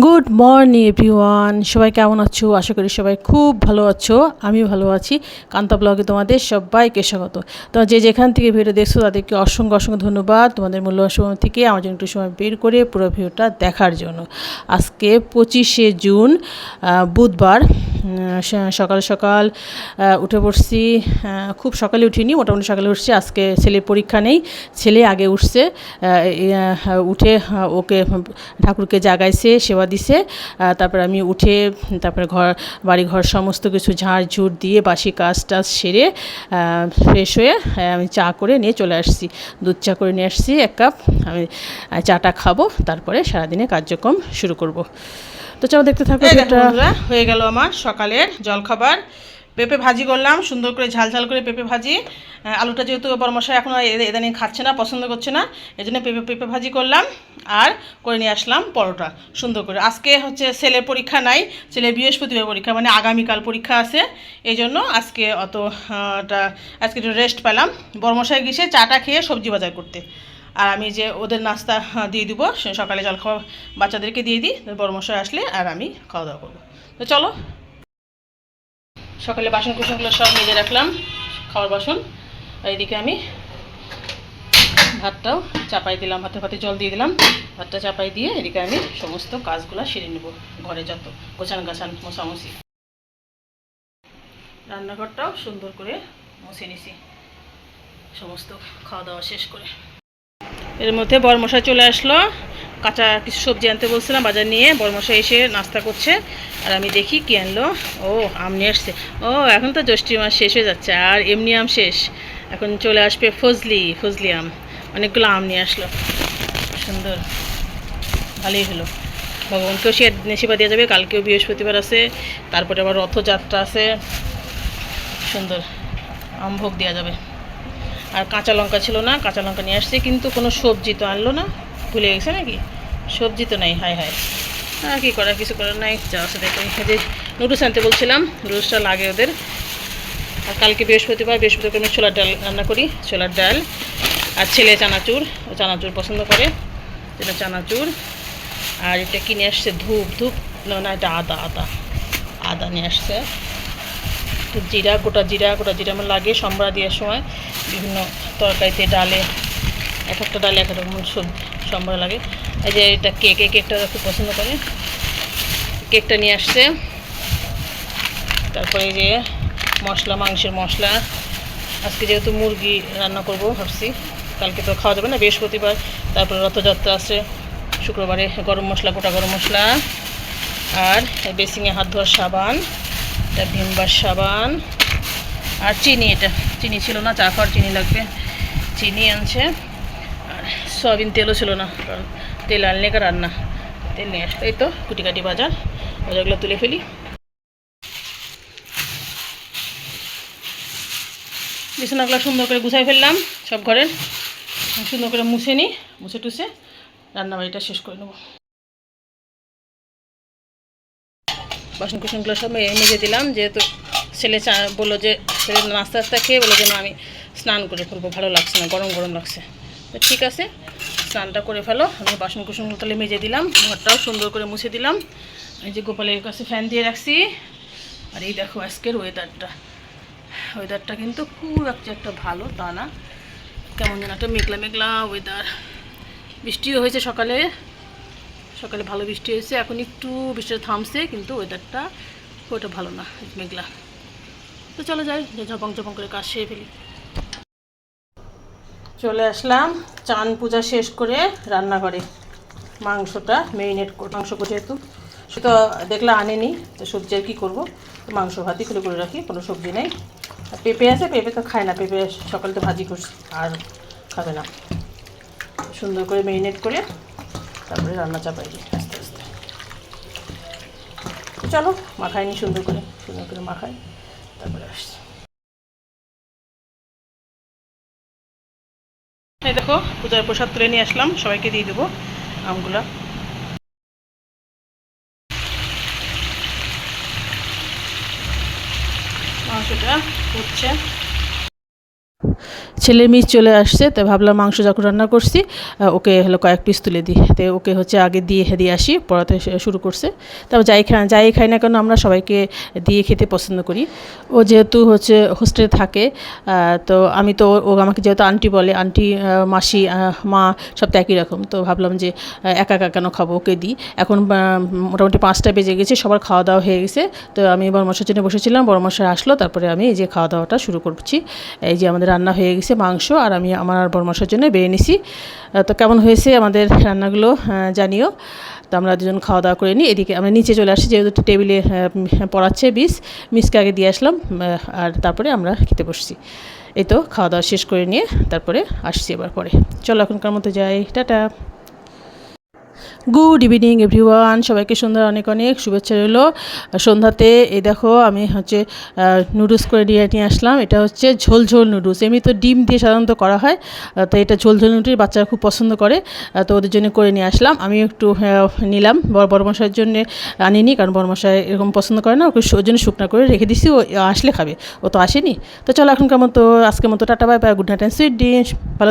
Good morning everyone সবাই কেমন আছো? আশা করি সবাই খুব ভালো আছো। আমি ভালো আছি। কান্তা ব্লগে তোমাদের সবাইকে স্বাগত। তো যে যেখান থেকে ভিডিও দেখছ, তাদেরকে অসংখ্য অসংখ্য ধন্যবাদ তোমাদের মূল্যবান সময় থেকে আমার জন্য একটু সময় বের করে পুরো ভিডিওটা দেখার জন্য। আজকে পঁচিশে জুন বুধবার। সকাল সকাল উঠে পড়ছি খুব সকালে উঠিনি মোটামুটি সকালে উঠছি আজকে ছেলের পরীক্ষা নেই ছেলে আগে উঠছে উঠে ওকে ঠাকুরকে জাগাইছে সেবা দিছে তারপর আমি উঠে তারপরে ঘর বাড়ি ঘর সমস্ত কিছু ঝাড় ঝুড় দিয়ে বাসি কাজ টাজ সেরে ফ্রেশ হয়ে আমি চা করে নিয়ে চলে আসছি দুধ চা করে নিয়ে আসছি এক কাপ আমি চাটা খাব তারপরে সারাদিনে কার্যক্রম শুরু করব। তো চলো দেখতে থাকো হয়ে গেল আমার সকালের জলখাবার। পেঁপে ভাজি করলাম, সুন্দর করে ঝাল ঝাল করে পেঁপে ভাজি। আলুটা যেহেতু বরমশাই এখন আর এদা- খাচ্ছে না, পছন্দ করছে না এই জন্য পেঁপে পেঁপে ভাজি করলাম আর করে নিয়ে আসলাম পরোটা, সুন্দর করে। আজকে হচ্ছে ছেলের পরীক্ষা নাই ছেলের বৃহস্পতিবার পরীক্ষা মানে আগামীকাল পরীক্ষা আছে, এই জন্য আজকে অতটা আজকে একটু রেস্ট পেলাম। বরমশাই গেছে চাটা খেয়ে সবজি বাজার করতে। আর আমি যে ওদের নাস্তা দিয়ে দিব সকালে জল খাওয়া বাচ্চাদেরকে দিয়ে দিই বরমশাই আসলে আর আমি খাওয়া দাওয়া করব। তো চলো সকালে বাসন কুসনগুলো সব মেজে রাখলাম, খাওয়ার বাসন। আর এদিকে আমি ভাতটাও চাপাই দিলাম ভাতে ভাতে জল দিয়ে দিলাম। ভাতটা চাপাই দিয়ে এদিকে আমি সমস্ত কাজগুলো সেরে নেব, ঘরে যত গোছান গাছান মশামশি। রান্নাঘরটাও সুন্দর করে মুছে নিছি, সমস্ত খাওয়া দাওয়া শেষ করে। এর মধ্যে বরমশাই চলে আসলো কাঁচা কিছু সবজি আনতে বলছিলাম, বাজার নিয়ে বরমশাই এসে নাস্তা করছে। আর আমি দেখি কি আনলো? ও, আম নিয়ে আসছে। ও, এখন তো জ্যৈষ্ঠী মাস শেষ হয়ে যাচ্ছে, আর এমনি আম শেষ। এখন চলে আসবে ফজলি ফজলি আম। অনেকগুলো আম নিয়ে আসলো। সুন্দর। ভালোই হলো। ভগবানকেও সে নেশিবা দেওয়া যাবে, কালকেও বৃহস্পতিবার আছে, তারপরে আবার রথযাত্রা আছে। সুন্দর। আম ভোগ দেওয়া যাবে। আর কাঁচা লঙ্কা ছিল না, কাঁচা লঙ্কা নিয়ে আসছে, কিন্তু কোনো সবজি তো আনলো না। ভুলে গেছে নাকি? সবজি তো নাই হাই হাই আর কী করার, কিছু করার নাই। যা আছে দেখো এই যে নুডলস আনতে বলছিলাম, নুডলসটা লাগে ওদের। আর কালকে বৃহস্পতিবার বৃহস্পতিবার আমি ছোলার ডাল রান্না করি, ছোলার ডাল। আর ছেলে চানাচুর, ও চানাচুর পছন্দ করে। যেটা চানাচুর। আর এটা কিনে আসছে? ধূপ ধূপ। না এটা আদা আদা। আদা নিয়ে আসছে। জিরা, গোটা জিরা গোটা জিরা আমার লাগে। সম্বরা দেওয়ার সময় বিভিন্ন তরকারিতে ডালে এক একটা ডালে এক রকম সম্বরা লাগে। এই যে এটা কেক এই কেকটা খুব পছন্দ করে, কেকটা নিয়ে আসছে। তারপরে যে মশলা, মাংসের মশলা। আজকে যেহেতু মুরগি রান্না করব ভাবছি, কালকে তো খাওয়া যাবে না, বৃহস্পতিবার। তারপরে রথযাত্রা আছে, শুক্রবারে গরম মশলা, গোটা গরম মশলা। আর বেসিংয়ে হাত ধোয়ার সাবান, এটা ভিমবার সাবান। আর চিনি, এটা চিনি ছিল না, চা খাওয়ার চিনি লাগবে। চিনি আনছে। সয়াবিন তেলও ছিল না, কারণ তেল আনলে কার রান্না। তেল নিয়ে আসতে তো কুটি কাটি বাজার, বাজারগুলো তুলে ফেলি। বিছানাগুলো সুন্দর করে গুছাই ফেললাম, সব ঘরের। সুন্দর করে মুছে নিই, মুছে টুছে রান্নাবাড়িটা শেষ করে নেব। বাসন কুসনগুলো সব মেজে দিলাম, যেহেতু ছেলে চা বলল যে ছেলে নাস্তা নাস্তা খেয়ে বলে যে না আমি স্নান করে ফেলব, ভালো লাগছে না, গরম গরম লাগছে। তো ঠিক আছে, স্নানটা করে ফেলো। আমি বাসন কুসনগুলো তাহলে মেজে দিলাম, ঘরটাও সুন্দর করে মুছে দিলাম। এই যে গোপালের কাছে ফ্যান দিয়ে রাখছি। আর এই দেখো আজকের ওয়েদারটা ওয়েদারটা কিন্তু খুব একটা একটা ভালো, তা না। কেমন যেন একটা মেঘলা মেঘলা ওয়েদার বৃষ্টিও হয়েছে সকালে। সকালে ভালো বৃষ্টি হয়েছে, এখন একটু বৃষ্টিটা থামছে, কিন্তু ওয়েদারটা একটা ভালো না, মেঘলা। তো চলো যাই, যে ঝপং ঝপং করে কাজ সেরে ফেলি। চলে আসলাম। চান পূজা শেষ করে রান্নাঘরে মাংসটা মেরিনেট করে মাংস করে যেহেতু। সে তো দেখলে আনেনি, তো সবজি আর কী করব? মাংস ভাতই করে করে রাখি, কোনো সবজি নেই। আর পেঁপে আছে, পেঁপে তো খায় না, পেঁপে সকালে তো ভাজি করছি, আর খাবে না। সুন্দর করে মেরিনেট করে তারপরে রান্না চাপাই দিই, আস্তে আস্তে। চলো মাখাই নি সুন্দর করে সুন্দর করে মাখাই। এই দেখো পূজার প্রসাদ তুলে নিয়ে আসলাম সবাইকে দিয়ে দেবো আমগুলা। মাংসটা উঠছে ছেলে মিস চলে আসছে, তো ভাবলাম মাংস যখন রান্না করছি ওকে হলো কয়েক পিস তুলে দিই। তো ওকে হচ্ছে আগে দিয়ে দিয়ে আসি, পড়াতে শুরু করছে। তারপর যাই খাই যাই খাই না কেন আমরা সবাইকে দিয়ে খেতে পছন্দ করি। ও যেহেতু হচ্ছে হোস্টেলে থাকে তো আমি তো ও আমাকে যেহেতু আন্টি বলে আন্টি মাসি মা সব তো একই রকম। তো ভাবলাম যে একা একা কেন খাব ওকে দিই। এখন মোটামুটি পাঁচটা বেজে গেছে, সবার খাওয়া দাওয়া হয়ে গেছে। তো আমি বড়মশার জন্য বসেছিলাম বড়মশাই আসলো, তারপরে আমি এই যে খাওয়া দাওয়াটা শুরু করছি। এই যে আমাদের রান্না হয়ে গেছে মাংস আর আমি আমার আর পরামর্শের জন্য বেড়ে নিছি। তো কেমন হয়েছে আমাদের রান্নাগুলো জানিও। তো আমরা দুজন খাওয়া দাওয়া করে নিই। এদিকে আমরা নিচে চলে আসি, যেহেতু টেবিলে পড়াচ্ছে বিষ। মিসকে আগে দিয়ে আসলাম আর তারপরে আমরা খেতে বসছি। এই তো খাওয়া দাওয়া শেষ করে নিয়ে তারপরে আসছি এবার পরে। চলো এখনকার মতো যাই। টাটা। গুড ইভিনিং এভরিওয়ান সবাইকে সন্ধ্যার অনেক অনেক শুভেচ্ছা রইল। সন্ধ্যাতে, এই দেখো, আমি হচ্ছে নুডলস করে নিয়ে নিয়ে আসলাম। এটা হচ্ছে ঝোল ঝোল নুডলস এমনি তো ডিম দিয়ে সাধারণত করা হয় তো এটা ঝোল ঝোল নুডলস বাচ্চারা খুব পছন্দ করে তো ওদের জন্য করে নিয়ে আসলাম। আমি একটু নিলাম। বড় বড় মশাইয়ের জন্য আনিনি, কারণ বড় মশাই এরকম পছন্দ করে না। ওকে ওর জন্য শুকনা করে রেখে দিছি। ও আসলে খাবে। ও তো আসেনি। তো চলো এখনকার মতো আজকের মতো tata, bye bye. Good night and sweet dream ভালো